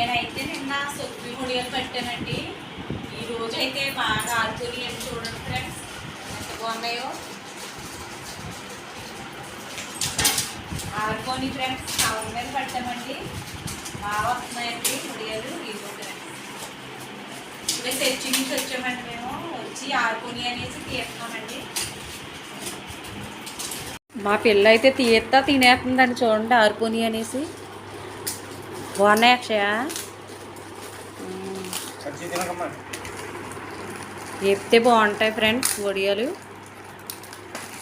నేనైతే నిన్న సొప్పి ముడియలు పెట్టానండి. ఈ రోజు అయితే బాగా ఆడుకొని అని చూడండి ఫ్రెండ్స్ ఎంత బాగున్నాయో. ఆడుకొని ఫ్రెండ్స్ కవర్ మీద పెట్టామండి. బాగా వస్తున్నాయండి ముడియలు ఇదిగో ఫ్రెండ్స్ ఇప్పుడే తెచ్చి నుంచి వచ్చామండి మేము. వచ్చి ఆడుకొని అనేసి తీస్తున్నామండి. మా పిల్ల అయితే తీయత్తా తినేస్తుందండి చూడండి ఆరుపోని అనేసి. బాగున్నాయి అక్షయ చెప్తే బాగుంటాయి ఫ్రెండ్స్ వడియాలు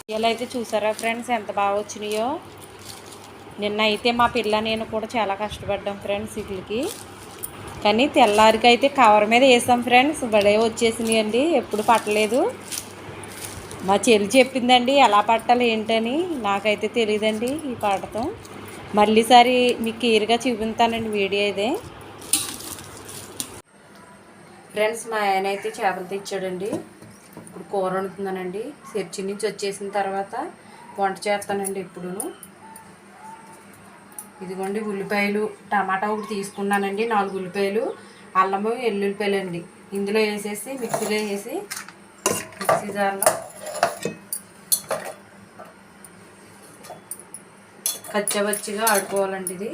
వడియాలు అయితే చూసారా ఫ్రెండ్స్ ఎంత బాగా వచ్చినాయో. నిన్న అయితే మా పిల్ల నేను కూడా చాలా కష్టపడ్డాం ఫ్రెండ్స్ వీటికి కానీ తెల్లారికి అయితే కవర్ మీద వేసాం ఫ్రెండ్స్ బడే వచ్చేసినాయి అండి ఎప్పుడు పట్టలేదు. మా చెల్లి చెప్పిందండి ఎలా పట్టాలి ఏంటని. నాకైతే తెలియదండి ఈ పాటతో. మళ్ళీసారి మీకు క్లియర్గా చూపించానండి వీడియో ఇదే. ఫ్రెండ్స్ మా ఆయన అయితే చేపలు తెచ్చాడండి. ఇప్పుడు కూర వండుతున్నానండి. చర్చి నుంచి వచ్చేసిన తర్వాత వంట చేస్తానండి ఇప్పుడును. ఇదిగోండి ఉల్లిపాయలు టమాటా ఒకటి తీసుకున్నానండి నాలుగు ఉల్లిపాయలు అల్లము ఎల్లుల్లిపాయలు అండి ఇందులో వేసేసి మిక్సీలో వేసి మిక్సీ జార్లో కచ్చబచ్చిగా ఆడుకోవాలండి ఇది.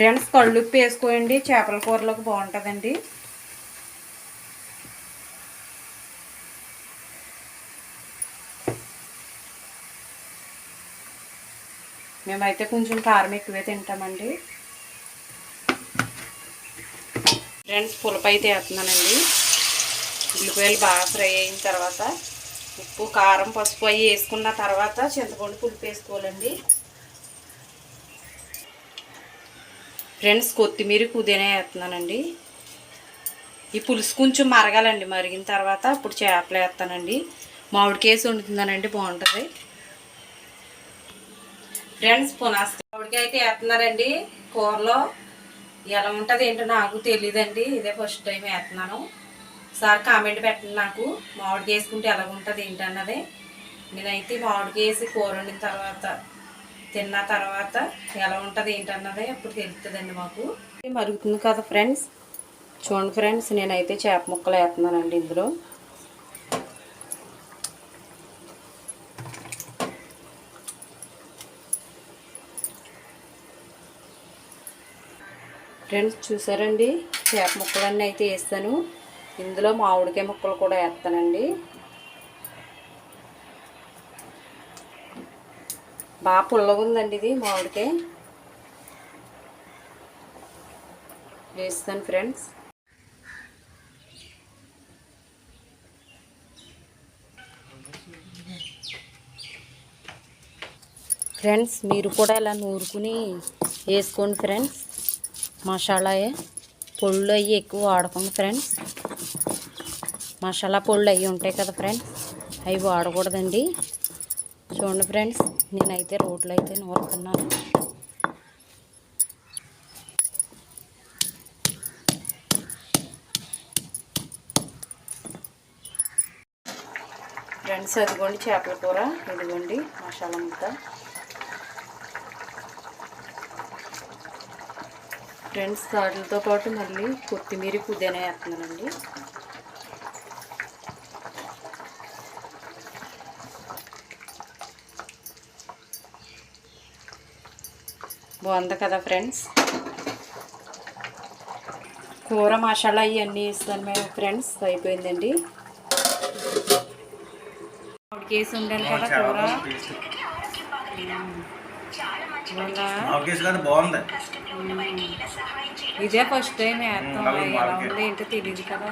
ఫ్రెండ్స్ కళ్ళుప్పు వేసుకోండి చేపల కూరలోకి బాగుంటుందండి. మేమైతే కొంచెం కారం ఎక్కువే తింటామండి. ఫ్రెండ్స్ పులప అయితే వేస్తున్నానండి. ఉల్లిపాయలు బాగా ఫ్రై అయిన తర్వాత ఉప్పు కారం పసుపు అవి వేసుకున్న తర్వాత చింతపండు పులుపు వేసుకోవాలండి. ఫ్రెండ్స్ కొత్తిమీర పుదీనా వేస్తున్నానండి. ఈ పులుసు కొంచెం మరగాలండి. మరిగిన తర్వాత ఇప్పుడు చేపలు వేస్తానండి. మామిడికేసి వండుతున్నానండి. బాగుంటుంది. ఫ్రెండ్స్ పునాస్ మామిడికాయ అయితే వేస్తున్నారండి. కూరలో ఎలా ఉంటుంది ఏంటో నాకు తెలియదండి ఇదే ఫస్ట్ టైం వేస్తున్నాను. సార్ కామెంట్ పెట్టండి నాకు. మామిడికాయ వేసుకుంటే ఎలా ఉంటుంది ఏంటన్నది. నేనైతే మామిడికాయ వేసి కూర వండిన తర్వాత తిన్న తర్వాత ఎలా ఉంటుంది ఏంటన్నది అప్పుడు తెలుస్తుందండి మాకు. మరుగుతుంది కదా ఫ్రెండ్స్? చూడండి ఫ్రెండ్స్ నేనైతే చేప ముక్కలు వేస్తున్నానండి ఇందులో. ఫ్రెండ్స్ చూసారండి? చేప ముక్కలన్నీ అయితే వేస్తాను. ఇందులో మామిడికాయ ముక్కలు కూడా వేస్తానండి. బాగా పుల్లగా ఉందండి ఇది మామిడికాయ. వేస్తాను ఫ్రెండ్స్. ఫ్రెండ్స్ మీరు కూడా ఇలా నూరుకుని వేసుకోండి ఫ్రెండ్స్. మసాలాయే పొళ్ళు అవి ఎక్కువ వాడకండి ఫ్రెండ్స్. మసాలా పొళ్ళు అవి ఉంటాయి కదా ఫ్రెండ్స్ అవి వాడకూడదండి. చూడండి ఫ్రెండ్స్ నేనైతే రోడ్లు అయితే నూరుతున్నాను. ఫ్రెండ్స్ అదిగోండి చేపల కూర ఇదిగోండి మసాలా అంతా ఫ్రెండ్స్ వాటితో పాటు మళ్ళీ కొత్తిమీర పుదీనా వేస్తున్నానండి. బాగుంది కదా ఫ్రెండ్స్? కూర మసాలా ఇవన్నీ వేస్తాను మేము ఫ్రెండ్స్. అయిపోయిందండి. కేసు ఉండాలి కదా కూర. ఇదే ఫస్ట్ టైం వేస్తాం. ఎలా. ఉంది ఏంటో తెలియదు కదా.